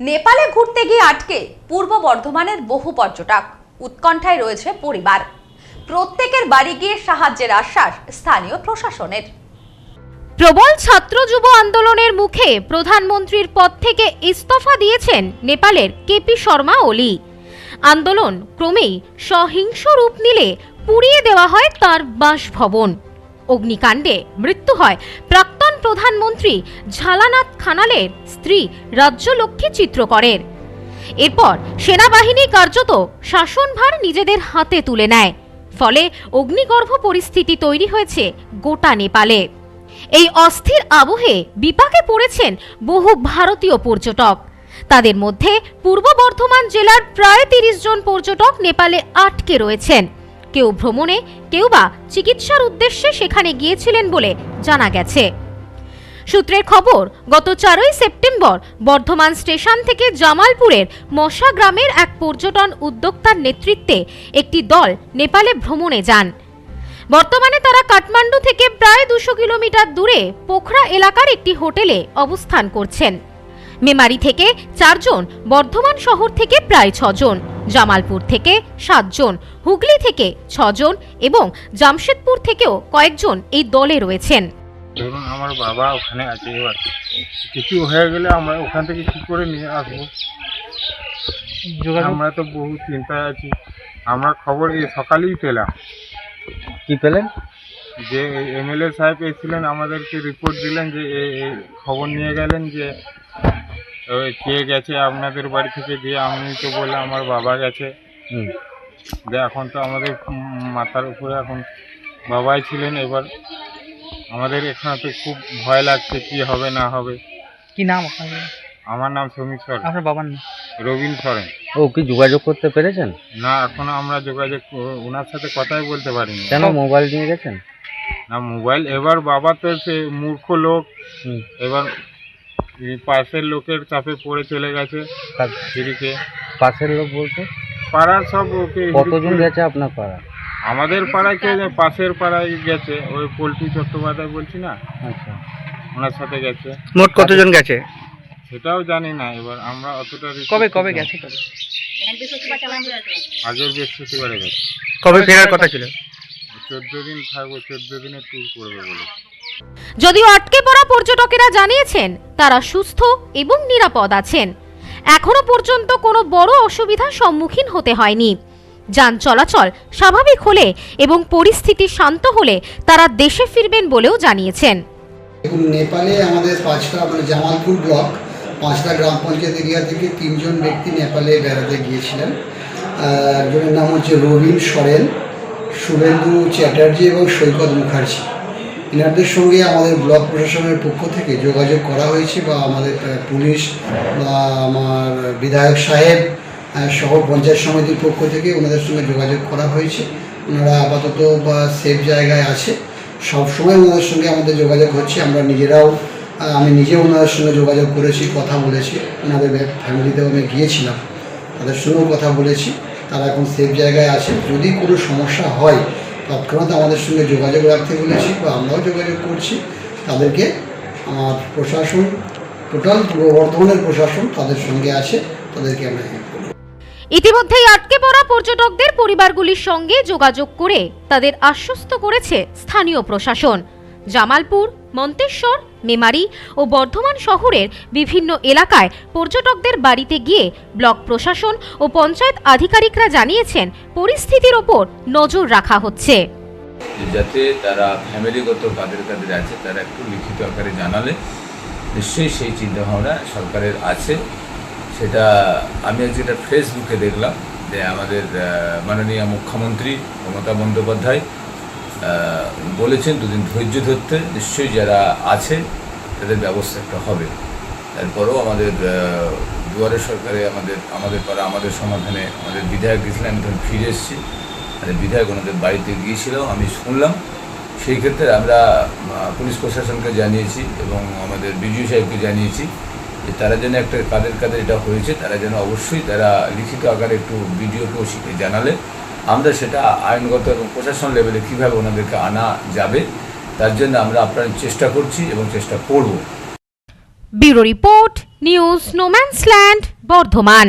নেপালে ঘুরতে গিয়ে আটকে পূর্ব বর্ধমানের বহু পর্যটক। উৎকণ্ঠায় রয়েছে পরিবার। প্রত্যেকের বাড়ি গিয়ে সাহায্যের আশ্বাস স্থানীয় প্রশাসনের। প্রবল ছাত্র যুব আন্দোলনের মুখে প্রধানমন্ত্রীর পদ থেকে ইস্তফা দিয়েছেন নেপালের কেপি শর্মা ওলি। আন্দোলন ক্রমেই সহিংস রূপ নিলে পুড়িয়ে দেওয়া হয় তার বাসভবন। অগ্নিকাণ্ডে মৃত্যু হয় প্রাক্তন প্রধানমন্ত্রী ঝালানাথ খানালের স্ত্রী রাজ্যলক্ষ্মী চিত্রকরের। এরপর সেনাবাহিনী কার্যত শাসনভার নিজেদের হাতে তুলে নেয়। ফলে অগ্নিগর্ভ পরিস্থিতি তৈরি হয়েছে গোটা নেপালে। এই অস্থির আবহে বিপাকে পড়েছেন বহু ভারতীয় পর্যটক। তাদের মধ্যে পূর্ব বর্ধমান জেলার প্রায় তিরিশ জন পর্যটক নেপালে আটকে রয়েছেন। কেউ ভ্রমণে, কেউ বা চিকিৎসার উদ্দেশ্যে সেখানে গিয়েছিলেন বলে জানা গেছে। সূত্রের খবর, গত চারই সেপ্টেম্বর বর্ধমান স্টেশন থেকে জামালপুরের মশা গ্রামের এক পর্যটন উদ্যোক্তার নেতৃত্বে একটি দল নেপালে ভ্রমণে যান। বর্তমানে তারা কাঠমান্ডু থেকে প্রায় দুশো কিলোমিটার দূরে পোখরা এলাকার একটি হোটেলে অবস্থান করছেন। মেমারি থেকে চারজন, বর্ধমান শহর থেকে প্রায় ছজন, জামালপুর থেকে সাতজন, হুগলি থেকে ছজন এবং জামশেদপুর থেকেও কয়েকজন এই দলে রয়েছেন। ধরুন আমার বাবা ওখানে আছে এবার। কিছু হয়ে গেলে আমরা ওখান থেকে কি করে নিয়ে আসব? আমরা তো বহু চিন্তায় আছি। আমরা খবর এই সকালেই পেলাম। কি পেলেন? যে এমএলএ সাহেব এসেছিলেন আমাদেরকে রিপোর্ট দিলেন যে খবর নিয়ে গেলেন যে কে গেছে আপনাদের বাড়ি থেকে? দিয়ে আমি তো বললাম আমার বাবা গেছে। যে এখন তো আমাদের মাথার উপরে এখন বাবাই ছিলেন এবার। আমাদের এখানে তো খুব ভয় লাগছে কি হবে না হবে। কি নাম আপনার? আমার নাম সমীর সরেন আপনার বাবার নাম? রবীন সরেন ও কি যোগাযোগ করতে পেরেছেন? না এখনও আমরা যোগাযোগ ওনার সাথে কথাই বলতে পারিনি। কেন মোবাইল নিয়ে গেছেন? না মোবাইল এবার বাবা তো সে মূর্খ লোক। এবার পাশের লোকের চাপে পড়ে চলে গেছে পাশের লোক বলতে পাড়ার সব ওকে কতজন গেছে আপনার পাড়া? আমাদের পাড়ায় কে যে পাশের পাড়ায় গেছে ওই পোলট্রি চট্টোপাধ্যায় বলছি না? আচ্ছা। ওনার সাথে গেছে। মোট কতজন গেছে? সেটাও জানি না এবার আমরা অতটা কবে কবে গেছে কবে? আগের বৃহস্পতিবারে গেছে। কবে ফেরার কথা ছিল? চোদ্দ দিন থাকব চোদ্দ দিনের ট্যুর করবে বলে। যদিও আটকে পড়া পর্যটকেরা জানিয়েছেন তারা সুস্থ এবং নিরাপদ আছেন। এখনও পর্যন্ত কোনো বড় অসুবিধার সম্মুখীন হতে হয়নি। যান চলাচল স্বাভাবিক হলে এবং পরিস্থিতি শান্ত হলে তারা দেশে ফিরবেন বলেও জানিয়েছেন। দেখুন, নেপালে আমাদের পাঁচটা মানে জামালপুর ব্লক, পাঁচটা গ্রাম পঞ্চায়েত এরিয়া থেকে তিনজন ব্যক্তি নেপালে বেড়াতে গিয়েছিলেন। একজনের নাম হচ্ছে রবীন সরেন, শুভেন্দু চ্যাটার্জি এবং সৈকত মুখার্জি। এনাদের সঙ্গে আমাদের ব্লক প্রশাসনের পক্ষ থেকে যোগাযোগ করা হয়েছে বা আমাদের পুলিশ বা আমার বিধায়ক সাহেব সহ পঞ্চায়েত সমিতির পক্ষ থেকে ওনাদের সঙ্গে যোগাযোগ করা হয়েছে। ওনারা আপাতত বা সেফ জায়গায় আছে। সবসময় ওনাদের সঙ্গে আমাদের যোগাযোগ হচ্ছে। আমরা নিজেরাও আমি নিজেও ওনাদের সঙ্গে যোগাযোগ করেছি, কথা বলেছি। ওনাদের ফ্যামিলিতেও আমি গিয়েছিলাম। তাদের সঙ্গেও কথা বলেছি। তারা এখন সেফ জায়গায় আছে। যদি কোনো সমস্যা হয়, তৎক্ষণাৎ আমাদের সঙ্গে যোগাযোগ রাখতে বলেছি বা আমরাও যোগাযোগ করছি। তাদেরকে আমার প্রশাসন, টোটাল পূর্ব বর্ধমানের প্রশাসন তাদের সঙ্গে আছে। তাদেরকে আমরা হেল্প ইতিমধ্যেই আটকে পড়া পর্যটকদের পরিবারগুলির সঙ্গে যোগাযোগ করে তাদের আশ্বস্ত করেছে স্থানীয় প্রশাসন। জামালপুর, মন্তেশ্বর, মেমারি ও বর্ধমান শহরের বিভিন্ন এলাকায় পর্যটকদের বাড়িতে গিয়ে ব্লক প্রশাসন ও পঞ্চায়েত আধিকারিকরা জানিয়েছেন, পরিস্থিতির ওপর নজর রাখা হচ্ছে। যাতে তারা ফ্যামিলিগত কাদের কাদের আছে, তারা একটু লিখিত আকারে জানালে নিশ্চয়ই সেই চিন্তাভাবনা সরকারের আছে। সেটা আমি আজকে এটা ফেসবুকে দেখলাম যে আমাদের মাননীয় মুখ্যমন্ত্রী মমতা বন্দ্যোপাধ্যায় বলেছেন দুদিন ধৈর্য ধরতে, নিশ্চয়ই যারা আছে তাদের ব্যবস্থা একটা হবে। তারপরেও আমাদের দুয়ারে সরকারে আমাদের আমাদের পাড়া, আমাদের সমাধানে আমাদের বিধায়ক গেছিলেন আমি তখন ফিরে এসেছি। আর বিধায়ক ওনাদের বাড়িতে গিয়েছিল আমি শুনলাম। সেই ক্ষেত্রে আমরা পুলিশ প্রশাসনকে জানিয়েছি এবং আমাদের বিডিও সাহেবকে জানিয়েছি তারা যেন একটা কাদের কাদের এটা হয়েছে, তারা যেন অবশ্যই তারা লিখিত আকারে একটু বিডিওকেও শিখে জানালে। আমরা সেটা আইনগত এবং প্রশাসন লেভেলে কীভাবে ওনাদেরকে আনা যাবে, তার জন্য আমরা আপনার চেষ্টা করছি এবং চেষ্টা করব। Bureau report, news no man's land Bardhaman.